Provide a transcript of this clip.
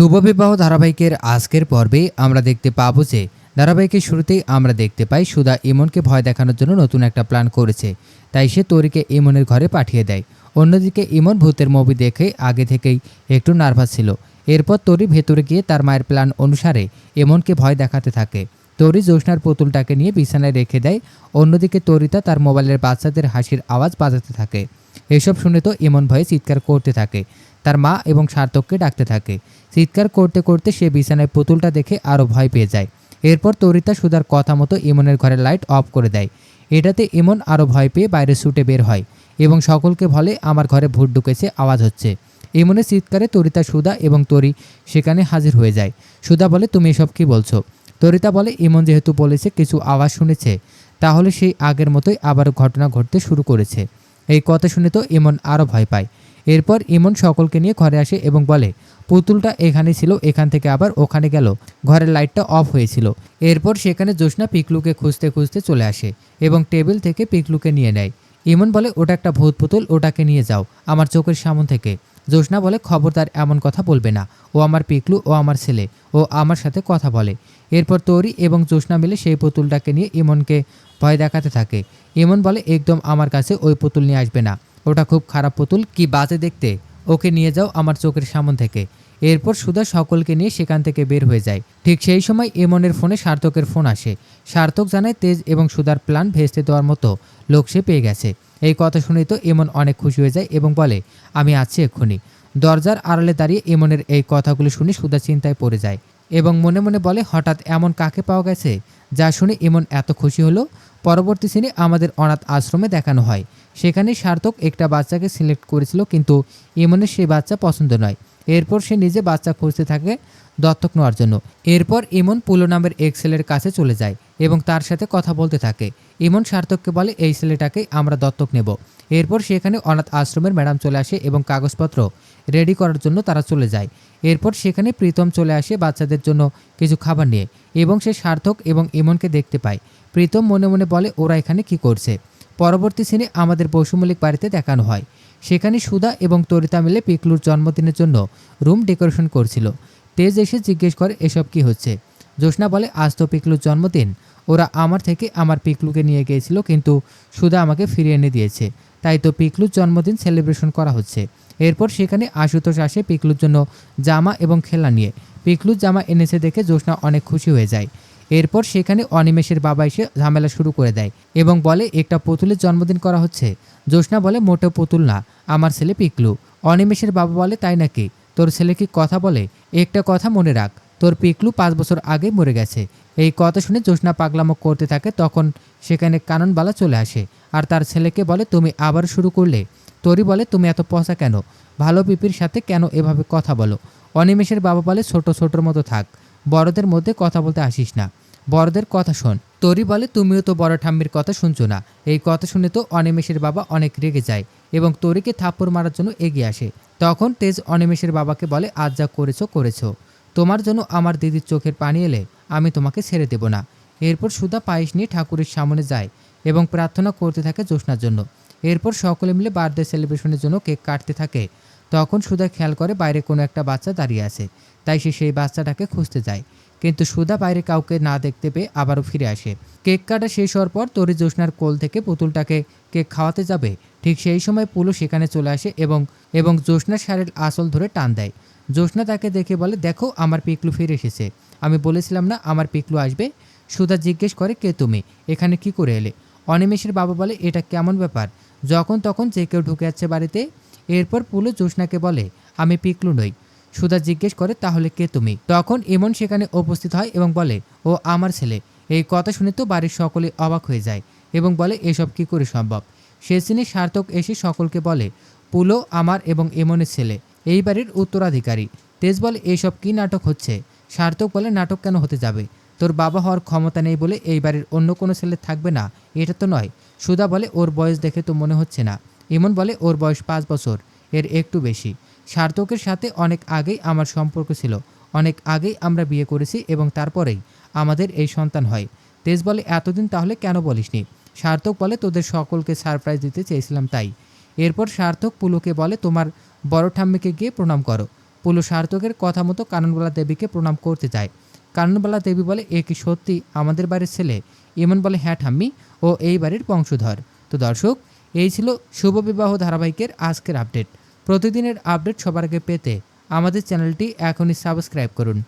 শুভ বিবাহ ধারাবাহিকের আজকের পর্বে আমরা দেখতে পাবো যে ধারাবাহিকের শুরুতেই আমরা দেখতে পাই সুধা ইমনকে ভয় দেখানোর জন্য নতুন একটা প্ল্যান করেছে। তাই সে তরিকে ইমনের ঘরে পাঠিয়ে দেয়। অন্যদিকে ইমন ভূতের মুভি দেখে আগে থেকেই একটু নার্ভাস ছিল। এরপর তরি ভেতরে গিয়ে তার মায়ের প্ল্যান অনুসারে ইমনকে ভয় দেখাতে থাকে। তরি জ্যোৎস্নার পুতুলটাকে নিয়ে বিছানায় রেখে দেয়। অন্যদিকে তরিতা তার মোবাইলের বাচ্চাদের হাসির আওয়াজ বাজাতে থাকে। এসব শুনে তো ইমন ভয়ে চিৎকার করতে থাকে। তার মা এবং সার্থককে ডাকতে থাকে। চিৎকার করতে করতে সে বিছানায় পুতুলটা দেখে আরও ভয় পেয়ে যায়। এরপর তরিতা সুধার কথা মতো ইমনের ঘরের লাইট অফ করে দেয়। এটাতে ইমন আরও ভয় পেয়ে বাইরে ছুটে বের হয় এবং সকলকে বলে, আমার ঘরে ভূত ঢুকেছে, আওয়াজ হচ্ছে। ইমনের চিৎকারে তরিতা, সুধা এবং তরি সেখানে হাজির হয়ে যায়। সুধা বলে, তুমি এসব কি বলছো? তরিতা বলে, ইমন যেহেতু বলেছে, কিছু আওয়াজ শুনেছে, তাহলে সেই আগের মতোই আবার ঘটনা ঘটতে শুরু করেছে। এই কথা শুনে তো ইমন আরও ভয় পায়। এরপর ইমন সকলকে নিয়ে ঘরে আসে এবং বলে, পুতুলটা এখানে ছিল, এখান থেকে আবার ওখানে গেল। ঘরের লাইটটা অফ হয়েছিল। এরপর সেখানে জোসনা পিকলুকে খুঁজতে খুঁজতে চলে আসে এবং টেবিল থেকে পিকলুকে নিয়ে নেয়। ইমন বলে, ওটা একটা ভূত পুতুল, ওটাকে নিয়ে যাও, আমার চোখের সামন থেকে। জোসনা বলে, খবরদার এমন কথা বলবে না। ও আমার পিকলু, ও আমার ছেলে, ও আমার সাথে কথা বলে। এরপর তরি এবং জোসনা মিলে সেই পুতুলটাকে নিয়ে ইমনকে ভয় দেখাতে থাকে। ইমন বলে, একদম আমার কাছে ওই পুতুল নিয়ে আসবে না। ওটা খুব খারাপ পুতুল, কি বাজে দেখতে। ওকে নিয়ে যাও আমার চোখের সামন থেকে। এরপর সুধা সকলকে নিয়ে সেখান থেকে বের হয়ে যায়। ঠিক সেই সময় ইমনের ফোনে সার্থকের ফোন আসে। সার্থক জানায় তেজ এবং সুধার প্ল্যান ভেস্তে দেওয়ার মতো লোক সে পেয়ে গেছে। এই কথা শুনেই তো এমন অনেক খুশি হয়ে যায় এবং বলে, আমি আছি এক্ষুনি। দরজার আড়ালে দাঁড়িয়ে এমনের এই কথাগুলো শুনে সুধা চিন্তায় পড়ে যায় এবং মনে মনে বলে, হঠাৎ এমন কাকে পাওয়া গেছে? যা শুনে ইমন এত খুশি হলো। পরবর্তী সিনে আমাদের অনাথ আশ্রমে দেখানো হয়। সেখানে সার্থক একটা বাচ্চাকে সিলেক্ট করেছিল, কিন্তু ইমনের সেই বাচ্চা পছন্দ নয়। এরপর সে নিজে বাচ্চা খুঁজতে থাকে দত্তক নেওয়ার জন্য। এরপর ইমন পুলো নামের এক ছেলের কাছে চলে যায় এবং তার সাথে কথা বলতে থাকে। ইমন সার্থককে বলে, এই ছেলেটাকে আমরা দত্তক নেব। এরপর সেখানে অনাথ আশ্রমের ম্যাডাম চলে আসে এবং কাগজপত্র রেডি করার জন্য তারা চলে যায়। এরপর সেখানে প্রীতম চলে আসে বাচ্চাদের জন্য কিছু খাবার নিয়ে এবং সে সার্থক এবং ইমনকে দেখতে পায়। প্রীতম মনে মনে বলে, ওরা এখানে কি করছে? পরবর্তী সিনে আমাদের পশুমল্লিক বাড়িতে দেখানো হয়। সেখানে সুধা এবং তরিতা মিলে পিকলুর জন্মদিনের জন্য রুম ডেকোরেশন করছিল। তেজ এসে জিজ্ঞেস করে, এসব কি হচ্ছে? জোসনা বলে, আজ তো পিকলুর জন্মদিন। ওরা আমার থেকে আমার পিকলুকে নিয়ে গিয়েছিল, কিন্তু সুদা আমাকে ফিরিয়ে এনে দিয়েছে। তাই তো পিকলুর জন্মদিন সেলিব্রেশন করা হচ্ছে। এরপর সেখানে আশুতোষ আসে পিকলুর জন্য জামা এবং খেলা নিয়ে। পিকলুর জামা এনেছে দেখে জোসনা অনেক খুশি হয়ে যায়। এরপর সেখানে অনিমেষের বাবা এসে ঝামেলা শুরু করে দেয় এবং বলে, একটা পুতুলের জন্মদিন করা হচ্ছে। জোসনা বলে, মোটেও পুতুল না, আমার ছেলে পিকলু। অনিমেষের বাবা বলে, তাই নাকি? তোর ছেলে কি কথা বলে? একটা কথা মনে রাখ। তোর পিকলু পাঁচ বছর আগে মরে গেছে। এই কথা শুনে জোসনা পাগলামো করতে থাকে, তখন সেখানে কাননবালা চলে আসে। আর তার ছেলেকে বলে, তুমি আবার শুরু করলে। তোরই বলে, তুমি এত পচা কেন? ভালো পিপির সাথে কেন এভাবে কথা বলো? অনিমেষের বাবা বলে, ছোট ছোটর মতো থাক। বড়দের মধ্যে কথা বলতে আসিস না। বড়দের কথা শোন। তোরই বলে, তুমিও তো বড় ঠাম্মির কথা শুনছো না। এই কথা শুনে তো অনিমেষের বাবা অনেক রেগে যায়। এবং তরিকে থাপ্পড় মারার জন্য এগিয়ে আসে। তখন তেজ অনিমেষের বাবাকে বলে, আজ যা করেছ করেছ। তোমার জন্য আমার দিদির চোখের পানি এলে আমি তোমাকে ছেড়ে দেব না। এরপর সুধা পায়েস নিয়ে ঠাকুরের সামনে যায় এবং প্রার্থনা করতে থাকে জ্যোৎস্নার জন্য। এরপর সকলে মিলে বার্থডে সেলিব্রেশনের জন্য কেক কাটতে থাকে। তখন সুধা খেয়াল করে বাইরে কোনো একটা বাচ্চা দাঁড়িয়ে আছে। তাই সে সেই বাচ্চাটাকে খুঁজতে যায়। কিন্তু সুধা বাইরে কাউকে না দেখতে পেয়ে আবারও ফিরে আসে। কেক কাটা শেষ হওয়ার পর তরি জ্যোৎস্নার কোল থেকে পুতুলটাকে কেক খাওয়াতে যাবে। ঠিক সেই সময় পুলু সেখানে চলে আসে এবং এবং জ্যোৎস্নার শাড়ির আসল ধরে টান দেয়। জ্যোৎস্না তাকে দেখে বলে, দেখো, আমার পিকলু ফিরে এসেছে। আমি বলেছিলাম না আমার পিকলু আসবে? সুধা জিজ্ঞেস করে, কে তুমি? এখানে কি করে এলে? অনিমেষের বাবা বলে, এটা কেমন ব্যাপার? যখন তখন যে কেউ ঢুকে যাচ্ছে বাড়িতে? এরপর পুলু জ্যোৎস্নাকে বলে, আমি পিকলু নই। সুধা জিজ্ঞেস করে, তাহলে কে তুমি? তখন ইমন সেখানে উপস্থিত হয় এবং বলে, ও আমার ছেলে। এই কথা শুনে তো বাড়ির সকলে অবাক হয়ে যায় এবং বলে, এসব কি করে সম্ভব? সে সিনে সার্থক এসে সকলকে বলে, পুলো আমার এবং এমনের ছেলে, এই বাড়ির উত্তরাধিকারী। তেজ বলে এইসব কি নাটক হচ্ছে? সার্থক বলে, নাটক কেন হতে যাবে? তোর বাবা হওয়ার ক্ষমতা নেই বলে এই বাড়ির অন্য কোনো ছেলে থাকবে না, এটা তো নয়। সুধা বলে, ওর বয়স দেখে তো মনে হচ্ছে না। ইমন বলে, ওর বয়স পাঁচ বছর, এর একটু বেশি। সার্থকের সাথে অনেক আগেই আমার সম্পর্ক ছিল। অনেক আগেই আমরা বিয়ে করেছি এবং তারপরেই আমাদের এই সন্তান হয়। তেজ বলে, এতদিন তাহলে কেন বলিসনি? সার্থক বলে, তোদের সকলকে সারপ্রাইজ দিতে চেয়েছিলাম তাই। এরপর সার্থক পুলুকে বলে, তোমার বড় ঠাম্মিকে গিয়ে প্রণাম করো। পুলু সার্থকের কথা মতো কাননবালা দেবীকে প্রণাম করতে যায়। কাননবালা দেবী বলে, এ কি সত্যি আমাদের বাড়ির ছেলে? ইমন বলে হ্যাঁ ঠাম্মি, ও এই বাড়ির বংশধর। তো দর্শক, এই ছিল শুভ বিবাহ ধারাবাহিকের আজকের আপডেট। প্রতিদিনের আপডেট সবার আগে পেতে আমাদের চ্যানেলটি এখনই সাবস্ক্রাইব করুন।